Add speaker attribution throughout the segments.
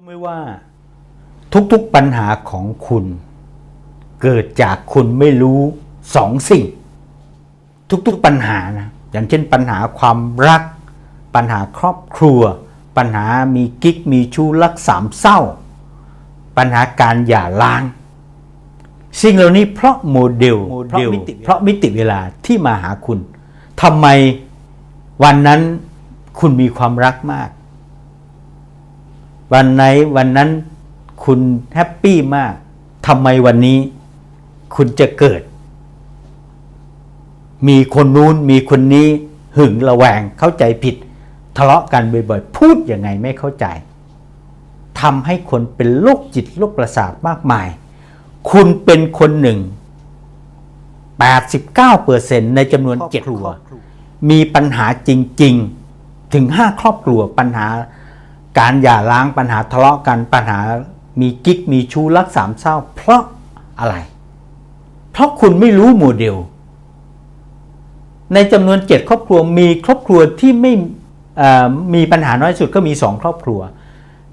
Speaker 1: รู้ไหมว่าทุกๆปัญหาของคุณ เกิดจากคุณไม่รู้สองสิ่ง ทุกๆปัญหานะอย่างเช่นปัญหาความรัก ปัญหาครอบครัว ปัญหามีกิ๊กมีชู้รักสามเศร้า ปัญหาการหย่าร้าง สิ่งเหล่านี้เพราะโมเดล
Speaker 2: โม
Speaker 1: เพ
Speaker 2: เด
Speaker 1: ราะ
Speaker 2: ล
Speaker 1: มิติเพราะมิติเวลาที่มาหาคุณทำไมวันนั้นคุณมีความรักมาก วันไหนวันนั้นคุณแฮปปี้มากทำไมวันนี้คุณจะเกิด มีคนนู้นมีคนนี้หึงระแวงเข้าใจผิด ทะเลาะกันบ่อยๆ พูดยังไงไม่เข้าใจทำให้คนเป็นโรคจิตโรคประสาทมากมาย คุณเป็นคนหนึ่ง 89%ในจำนวน
Speaker 2: ครอบ
Speaker 1: เจ็ด
Speaker 2: ครัว
Speaker 1: ครัว มีปัญหาจริง ๆ ถึง 5 ครอบครัวปัญหา การหย่าร้างปัญหาทะเลาะกันปัญหามีกิ๊กมีชู้รักสามเศร้า เพราะอะไร เพราะคุณไม่รู้โมเดล ในจำนวน7ครอบครัวมีครอบครัวที่ไม่มีปัญหาน้อยสุดก็มี2ครอบครัว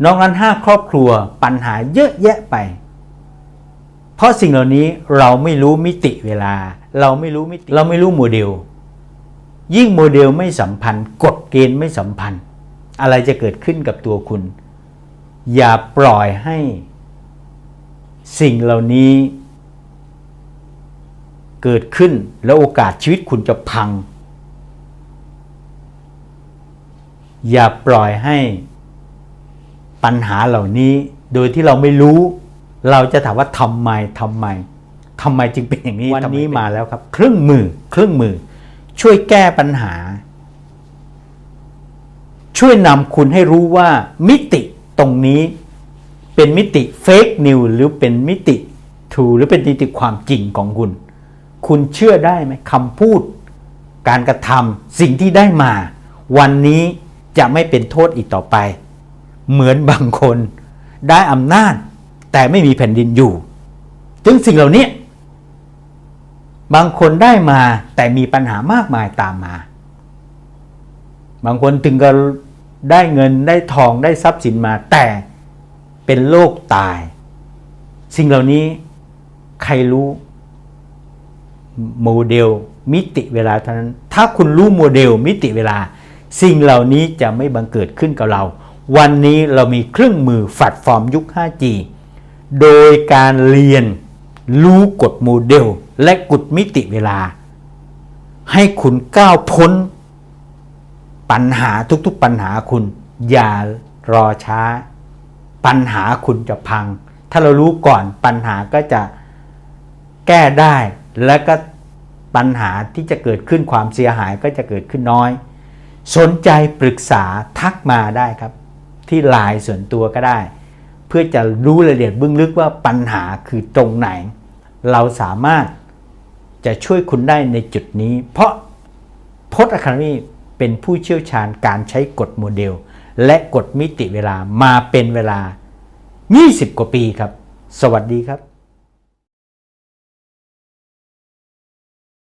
Speaker 1: นอกนั้น5ครอบครัวปัญหาเยอะแยะไป เพราะสิ่งเหล่านี้เราไม่รู้มิติเวลา เราไม่รู้มิติเราไม่รู้โมเดล ยิ่งโมเดลไม่สัมพันธ์กฎเกณฑ์ไม่สัมพันธ์ อะไรจะเกิดขึ้นกับตัวคุณ อย่าปล่อยให้ สิ่งเหล่านี้ เกิดขึ้นแล้วโอกาสชีวิตคุณจะพัง อย่าปล่อยให้ปัญหาเหล่านี้ โดยที่เราไม่รู้ เราจะถามว่าทำไมทำไมทำไมจึงเป็นอย่างนี้วันนี้มาแล้วครับ เครื่องมือเครื่องมือ ช่วยแก้ปัญหา ช่วยนำคุณให้รู้ว่ามิติตรงนี้เป็นมิติเฟกนิวหรือเป็นมิติถูหรือเป็นมิติความจริงของคุณ คุณเชื่อได้ไหมคำพูด การกระทำสิ่งที่ได้มา วันนี้จะไม่เป็นโทษอีกต่อไป เหมือนบางคนได้อำนาจ แต่ไม่มีแผ่นดินอยู่ ถึงสิ่งเหล่านี้บางคนได้มาแต่มีปัญหามากมายตามมา บางคนถึงก็ ได้เงินได้ทองได้ทรัพย์สินมา แต่เป็นโรคตาย สิ่งเหล่านี้ใครรู้โมเดลมิติเวลาเท่านั้น ถ้าคุณรู้โมเดลมิติเวลา สิ่งเหล่านี้จะไม่บังเกิดขึ้นกับเรา วันนี้เรามีเครื่องมือแฟลตฟอร์มยุค 5G โดยการเรียนรู้กฎโมเดล และกฎมิติเวลา ให้คุณก้าวพ้น ปัญหาทุกๆปัญหาคุณ อย่ารอช้า ปัญหาคุณจะพัง ถ้าเรารู้ก่อนปัญหาก็จะแก้ได้ และก็ปัญหาที่จะเกิดขึ้นความเสียหายก็จะเกิดขึ้นน้อย สนใจปรึกษาทักมาได้ครับ ที่ไลน์ส่วนตัวก็ได้ เพื่อจะรู้รายละเอียดเบื้องลึกว่าปัญหาคือตรงไหน เราสามารถจะช่วยคุณได้ในจุดนี้ เพราะพจน์อะคาเดมี เป็นผู้เชี่ยวชาญการใช้กฎโมเดล และกฎมิติเวลามาเป็นเวลา 20 กว่าปีครับ สวัสดีครับ